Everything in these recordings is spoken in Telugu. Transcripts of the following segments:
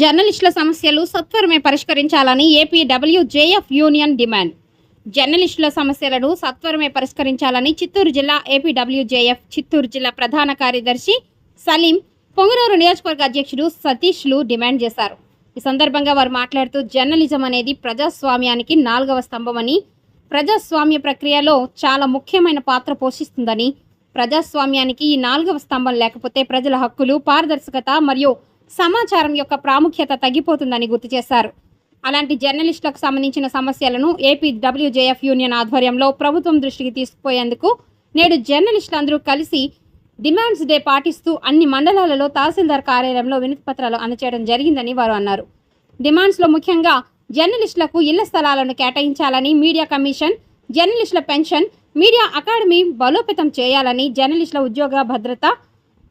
జర్నలిస్టుల సమస్యలు సత్వరమే పరిష్కరించాలని ఏపీ డబ్ల్యూజేఎఫ్ యూనియన్ డిమాండ్. జర్నలిస్టుల సమస్యలను సత్వరమే పరిష్కరించాలని చిత్తూరు జిల్లా ఏపీడబ్ల్యూజేఎఫ్ చిత్తూరు జిల్లా ప్రధాన కార్యదర్శి సలీం పొంగనూరు నియోజకవర్గ అధ్యక్షుడు సతీష్లు డిమాండ్ చేశారు. ఈ సందర్భంగా వారు మాట్లాడుతూ జర్నలిజం అనేది ప్రజాస్వామ్యానికి నాలుగవ స్తంభమని ప్రజాస్వామ్య ప్రక్రియలో చాలా ముఖ్యమైన పాత్ర పోషిస్తుందని ప్రజాస్వామ్యానికి ఈ నాలుగవ స్తంభం లేకపోతే ప్రజల హక్కులు పారదర్శకత మరియు సమాచారం యొక్క ప్రాముఖ్యత తగ్గిపోతుందని గుర్తు చేశారు. అలాంటి జర్నలిస్టులకు సంబంధించిన సమస్యలను ఏపీ డబ్ల్యూజేఎఫ్ యూనియన్ ఆధ్వర్యంలో ప్రభుత్వం దృష్టికి తీసుకుపోయేందుకు నేడు జర్నలిస్టులందరూ కలిసి డిమాండ్స్ డే పాటిస్తూ అన్ని మండలాలలో తహసీల్దార్ కార్యాలయంలో వినతి పత్రాలు అందచేయడం జరిగిందని వారు అన్నారు. డిమాండ్స్లో ముఖ్యంగా జర్నలిస్టులకు ఇళ్ళ స్థలాలను కేటాయించాలని మీడియా కమిషన్ జర్నలిస్టుల పెన్షన్ మీడియా అకాడమీ బలోపేతం చేయాలని జర్నలిస్టుల ఉద్యోగ భద్రత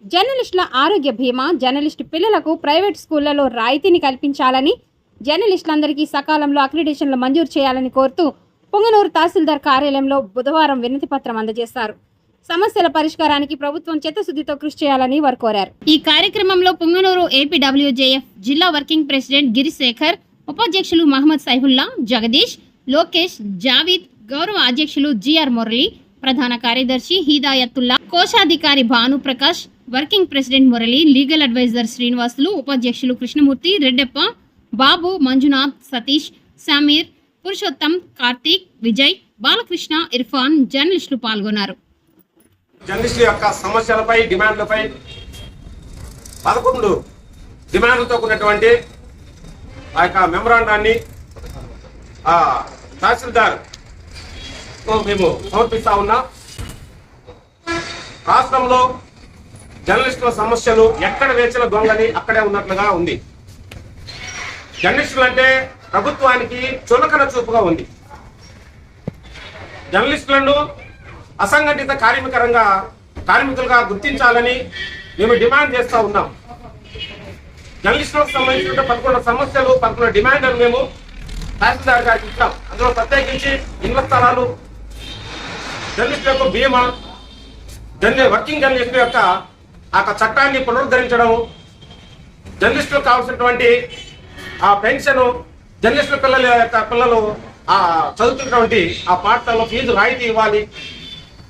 జర్నలిస్టుల ఆరోగ్య బీమా జర్నలిస్టు పిల్లలకు ప్రైవేట్ స్కూళ్ళలో రాయితీని కల్పించాలని జర్నలిస్టులందరికీ సకాలంలో అక్రిడేషన్లు మంజూరు చేయాలని కోరుతూ పొంగనూరు తహసీల్దార్ కార్యాలయంలో బుధవారం వినతి పత్రం అందజేశారు. సమస్యల పరిష్కారానికి ప్రభుత్వం చిత్తశుద్ధితో కృషి చేయాలని వారు కోరారు. ఈ కార్యక్రమంలో పొంగనూరు ఏపీడబ్ల్యూజేఎఫ్ జిల్లా వర్కింగ్ ప్రెసిడెంట్ గిరిశేఖర్ ఉపాధ్యక్షులు మహమ్మద్ సైఫుల్లా జగదీష్ లోకేష్ జావీద్ గౌరవ అధ్యక్షులు జిఆర్ మురళి ప్రధాన కార్యదర్శి హీదాయత్తుల్లా కోశాధికారి Bhanuprakash working president Murali legal advisor Srinivasulu ఉపాధ్యక్షులు కృష్ణమూర్తి రెడ్డప్ప బాబు మంజునాథ్ సతీష్ సమీర్ పురుషోత్తం కార్తీక్ విజయ్ బాలకృష్ణ ఇర్ఫాన్ జర్నలిస్టులు పాల్గొన్నారు. జర్నలిస్టుల యొక్క సమస్యలపై డిమాండ్లపై పదకొండు డిమాండ్లతో కూడినటువంటి ఆ యొక్క మెమరాండాన్ని తహసీల్దార్ మేము సమర్పిస్తా ఉన్నాం. రాష్ట్రంలో జర్నలిస్టుల సమస్యలు ఎక్కడ వేచిన దొంగని అక్కడే ఉన్నట్లుగా ఉంది. జర్నలిస్టులు అంటే ప్రభుత్వానికి చులకన చూపుగా ఉంది. జర్నలిస్టులను అసంఘటిత కార్మికరంగా కార్మికులుగా గుర్తించాలని మేము డిమాండ్ చేస్తూ ఉన్నాం. జర్నలిస్టులకు సంబంధించిన పదకొండు సమస్యలు పదకొండు డిమాండ్లను మేము తహసీల్దార్ గారికి ఇచ్చాం. అందులో ప్రత్యేకించి ఇళ్ళ స్థలాలు జర్నలిస్టుల యొక్క బీమా జర్నీ వర్కింగ్ జర్నలిస్టుల యొక్క ఆ చట్టాన్ని పునరుద్ధరించడం జర్నలిస్టులకు కావాల్సినటువంటి ఆ పెన్షన్ జర్నలిస్టుల పిల్లల యొక్క పిల్లలు ఆ చదువుతున్నటువంటి ఆ పాఠశాలలో ఫీజు రాయితీ ఇవ్వాలి.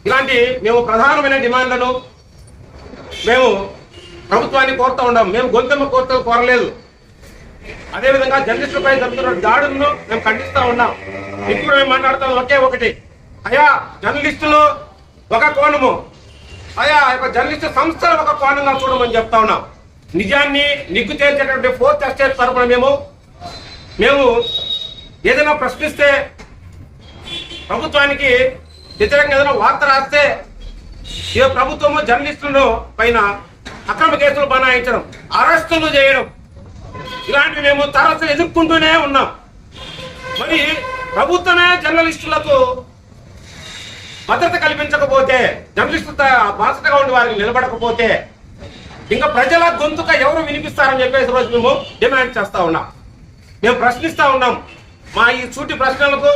ఇలాంటి మేము ప్రధానమైన డిమాండ్లను మేము ప్రభుత్వాన్ని కోరుతూ ఉన్నాం. మేము గొంతెమ్మ కోరుతూ కోరలేదు. అదేవిధంగా జర్నలిస్టులపై జరుగుతున్న దాడులను మేము ఖండిస్తూ ఉన్నాం. ఇప్పుడు మేము మాట్లాడుతాం ఒకే ఒకటి. అయా జర్నలిస్టులు ఒక కోణము. ఆయా ఆ యొక్క జర్నలిస్టు సంస్థలు ఒక కోణంగా చూడమని చెప్తా ఉన్నాం. నిజాన్ని నిగ్గు తేల్చేటటువంటి ఫోర్త్ ఎస్టేట్ తరపున మేము మేము ఏదైనా ప్రశ్నిస్తే ప్రభుత్వానికి వ్యతిరేకంగా ఏదైనా వార్త రాస్తే ఏ ప్రభుత్వము జర్నలిస్టులను పైన అక్రమ కేసులు బనాయించడం అరెస్టులు చేయడం ఇలాంటివి మేము తరచు ఎదుర్కొంటూనే ఉన్నాం. మరి ప్రభుత్వమే జర్నలిస్టులకు భద్రత కల్పించకపోతే జర్నలిస్టు బాధ్యతగా ఉండి వారికి నిలబడకపోతే ఇంకా ప్రజల గొంతుక ఎవరు వినిపిస్తారని చెప్పేసి రోజు మేము డిమాండ్ చేస్తా ఉన్నాం. మేము ప్రశ్నిస్తా ఉన్నాం. మా ఈ సూటి ప్రశ్నలకు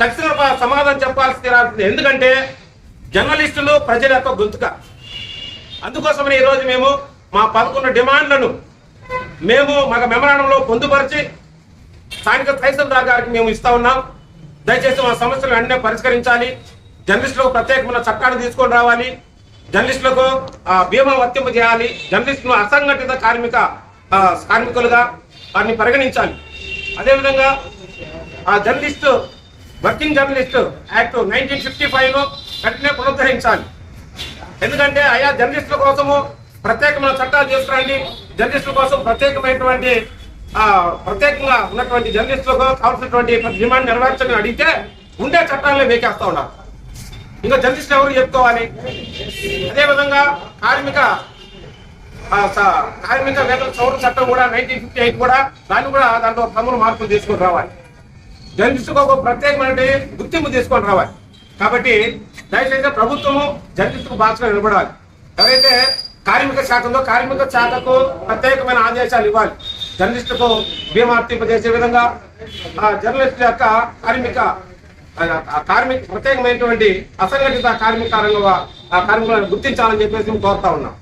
ఖచ్చితంగా సమాధానం చెప్పాల్సి రాల్సింది ఎందుకంటే జర్నలిస్టులు ప్రజల యొక్క గొంతుక. అందుకోసమని ఈరోజు మేము మా పదకొండు డిమాండ్లను మేము మా మెమరాండంలో పొందుపరిచి స్థానిక తహసీల్దార్ గారికి మేము ఇస్తా ఉన్నాం. దయచేసి మా సమస్యలు అన్నీ పరిష్కరించాలి. జర్నలిస్టులకు ప్రత్యేకమైన చట్టాన్ని తీసుకొని రావాలి. జర్నలిస్టులకు బీమా వర్తింపు చేయాలి. జర్నలిస్టులు అసంఘటిత కార్మిక కార్మికులుగా వారిని పరిగణించాలి. అదేవిధంగా ఆ journalist working journalist act nineteen fifty ఫైవ్లో వెంటనే పునరుద్ధరించాలి. ఎందుకంటే ఆయా జర్నలిస్టుల కోసము ప్రత్యేకమైన చట్టాలు తీసుకురండి జర్నలిస్టుల కోసం ప్రత్యేకమైనటువంటి ప్రత్యేకంగా ఉన్నటువంటి జర్నలిస్టులకు కావాల్సినటువంటి డిమాండ్ నెరవేర్చని అడిగితే ఉండే చట్టాలనే వేకేస్తా ఉన్నారు. ఇంకా జర్నలిస్ట్ ఎవరు చెప్పుకోవాలి అదేవిధంగా కార్మిక స- కార్మిక వేతన సవరణ చట్టం కూడా నైన్టీన్ ఫిఫ్టీ ఎయిట్ కూడా దాన్ని కూడా దాంట్లో తమ్ముడు మార్పులు తీసుకొని రావాలి. జర్నలిస్టుకు ఒక ప్రత్యేకమైన గుర్తింపు తీసుకొని రావాలి. కాబట్టి దయచేసి ప్రభుత్వము జర్నలిస్టుకు బాధ్యత నిలబడాలి. ఎవరైతే కార్మిక శాఖ ఉందో కార్మిక శాఖకు ప్రత్యేకమైన ఆదేశాలు ఇవ్వాలి జర్నలిస్టుకు బీమా వర్తింపజేసే విధంగా ఆ జర్నలిస్టు యొక్క కార్మిక కార్మిక ప్రత్యేకమైనటువంటి అసంఘటిత కార్మిక రంగ ఆ కార్మికులను గుర్తించాలని చెప్పేసి మేము కోరుతా ఉన్నాం.